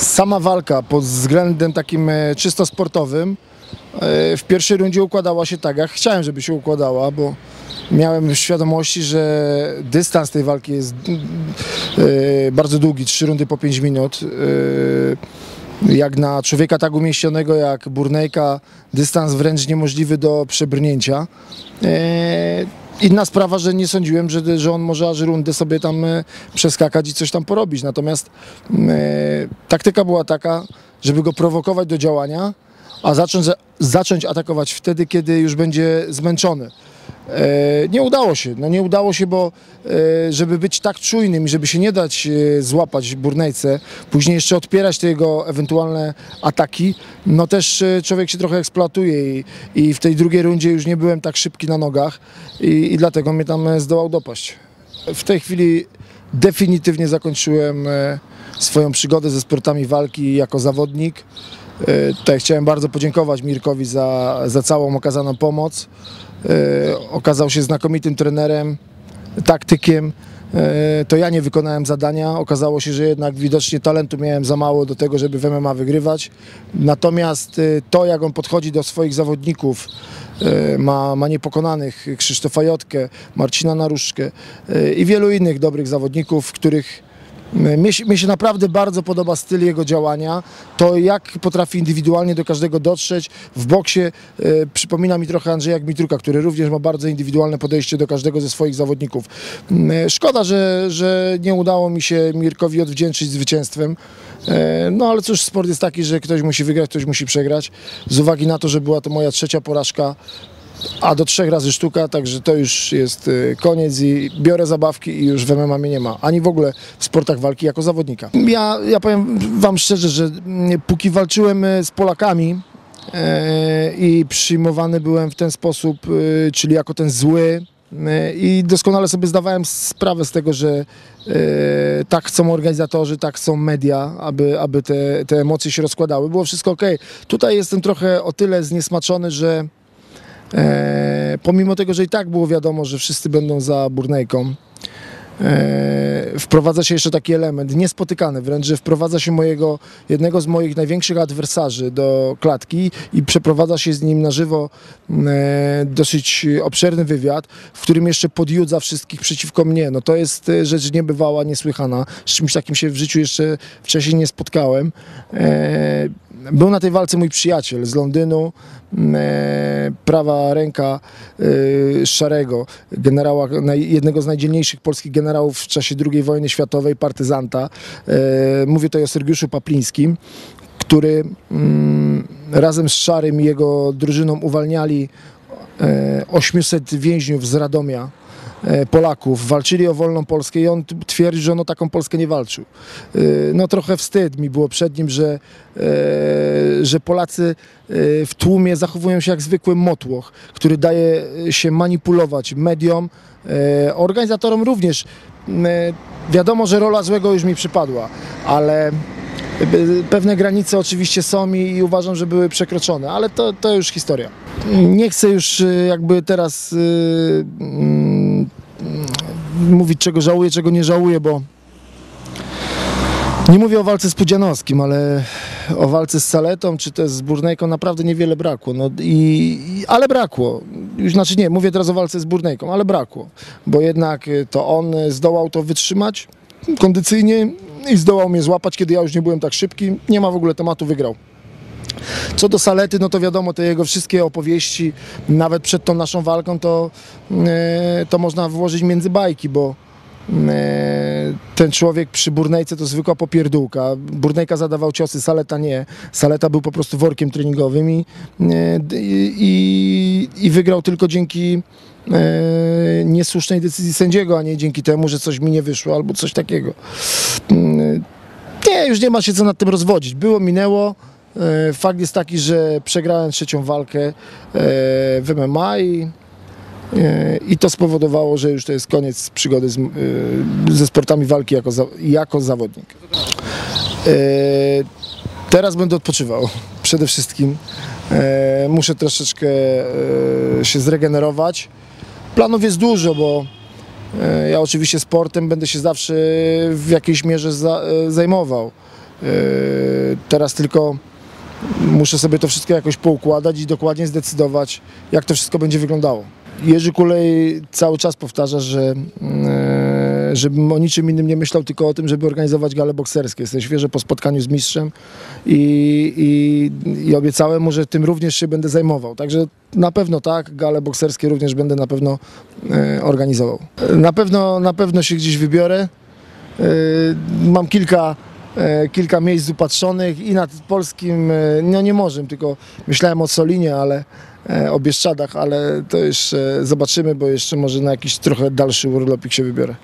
Sama walka pod względem takim e, czysto sportowym e, w pierwszej rundzie układała się tak, jak chciałem, żeby się układała, bo miałem świadomości, że dystans tej walki jest e, bardzo długi, trzy rundy po 5 minut. Jak na człowieka tak umieśnionego jak Burnejka, dystans wręcz niemożliwy do przebrnięcia. Inna sprawa, że nie sądziłem, że, że on może aż rundę sobie tam e, przeskakać i coś tam porobić. Natomiast e, taktyka była taka, żeby go prowokować do działania, a zacząć, zacząć atakować wtedy, kiedy już będzie zmęczony. E, nie udało się, no nie udało się, bo e, żeby być tak czujnym i żeby się nie dać e, złapać Burnejce, później jeszcze odpierać te jego ewentualne ataki, no też człowiek się trochę eksploatuje i, i w tej drugiej rundzie już nie byłem tak szybki na nogach i, i dlatego mnie tam zdołał dopaść. W tej chwili definitywnie zakończyłem swoją przygodę ze sportami walki jako zawodnik. Tutaj chciałem bardzo podziękować Mirkowi za, za całą okazaną pomoc. E, Okazał się znakomitym trenerem, taktykiem. E, To ja nie wykonałem zadania. Okazało się, że jednak widocznie talentu miałem za mało do tego, żeby w MMA wygrywać. Natomiast to, jak on podchodzi do swoich zawodników, ma, ma niepokonanych Krzysztofa Jotkę, Marcina Naruszkę i wielu innych dobrych zawodników, których mnie się, mnie się naprawdę bardzo podoba styl jego działania. To jak potrafi indywidualnie do każdego dotrzeć. W boksie e, przypomina mi trochę Andrzeja Gmitruka, który również ma bardzo indywidualne podejście do każdego ze swoich zawodników. Mm, e, Szkoda, że, że nie udało mi się Mirkowi odwdzięczyć zwycięstwem. E, No ale cóż, sport jest taki, że ktoś musi wygrać, ktoś musi przegrać. Z uwagi na to, że była to moja trzecia porażka, a do trzech razy sztuka, także to już jest y, koniec i biorę zabawki i już w MMA mnie nie ma, ani w ogóle w sportach walki jako zawodnika. Ja, ja powiem Wam szczerze, że mm, póki walczyłem y, z Polakami e, i przyjmowany byłem w ten sposób, y, czyli jako ten zły, i doskonale sobie zdawałem sprawę z tego, że e, tak chcą organizatorzy, tak chcą media, aby, aby te, te emocje się rozkładały. Było wszystko ok. Tutaj jestem trochę o tyle zniesmaczony, że pomimo tego, że i tak było wiadomo, że wszyscy będą za Burnejką, e, wprowadza się jeszcze taki element niespotykany wręcz, że wprowadza się mojego, jednego z moich największych adwersarzy do klatki i przeprowadza się z nim na żywo e, dosyć obszerny wywiad, w którym jeszcze podjudza wszystkich przeciwko mnie. No to jest e, rzecz niebywała, niesłychana. Z czymś takim się w życiu jeszcze wcześniej nie spotkałem. E, był na tej walce mój przyjaciel z Londynu, mm, prawa ręka Szarego, generała, jednego z najdzielniejszych polskich generałów w czasie II wojny światowej, partyzanta. E, mówię tutaj o Sergiuszu Paplińskim, który mm, razem z Szarym i jego drużyną uwalniali e, 800 więźniów z Radomia. e, Polaków, walczyli o wolną Polskę i on twierdzi, że on o taką Polskę nie walczył. E, No trochę wstyd mi było przed nim, że, e, że Polacy e, w tłumie zachowują się jak zwykły motłoch, który daje się manipulować mediom, e, organizatorom również. E, Wiadomo, że rola złego już mi przypadła, ale Pe- Pewne granice oczywiście są i, i uważam, że były przekroczone, ale to, to już historia. Nie chcę już y, jakby teraz y, mm, mówić, czego żałuję, czego nie żałuję, bo nie mówię o walce z Pudzianowskim, ale o walce z Saletą, czy też z Burnejką naprawdę niewiele brakło. No i, i, ale brakło. Już, znaczy nie, mówię teraz o walce z Burnejką, ale brakło. Bo jednak y, to on y, zdołał to wytrzymać kondycyjnie i zdołał mnie złapać, kiedy ja już nie byłem tak szybki. Nie ma w ogóle tematu, wygrał. Co do Salety, no to wiadomo, te jego wszystkie opowieści, nawet przed tą naszą walką, to, e, to można włożyć między bajki, bo ten człowiek przy Burnejce to zwykła popierdółka. Burnejka zadawał ciosy, Saleta nie. Saleta był po prostu workiem treningowym i, e, d- i, i wygrał tylko dzięki e, niesłusznej decyzji sędziego, a nie dzięki temu, że coś mi nie wyszło albo coś takiego. Mm, Nie, już nie ma się co nad tym rozwodzić. Było, minęło. E, Fakt jest taki, że przegrałem trzecią walkę e, w MMA i, e, i to spowodowało, że już to jest koniec przygody z, e, ze sportami walki jako, jako zawodnik. E, Teraz będę odpoczywał przede wszystkim. E, Muszę troszeczkę e, się zregenerować. Planów jest dużo, bo e, ja oczywiście sportem będę się zawsze w jakiejś mierze za, e, zajmował. Teraz tylko muszę sobie to wszystko jakoś poukładać i dokładnie zdecydować, jak to wszystko będzie wyglądało. Jerzy Kulej cały czas powtarza, że e, żebym o niczym innym nie myślał, tylko o tym, żeby organizować gale bokserskie. Jestem świeżo po spotkaniu z mistrzem i, i, i obiecałem mu, że tym również się będę zajmował. Także na pewno tak, gale bokserskie również będę na pewno e, organizował. Na pewno, na pewno się gdzieś wybiorę. E, Mam kilka, kilka miejsc upatrzonych i nad polskim, e, no nie może, tylko myślałem o Solinie, ale e, o Bieszczadach, ale to jeszcze zobaczymy, bo jeszcze może na jakiś trochę dalszy urlopik się wybiorę.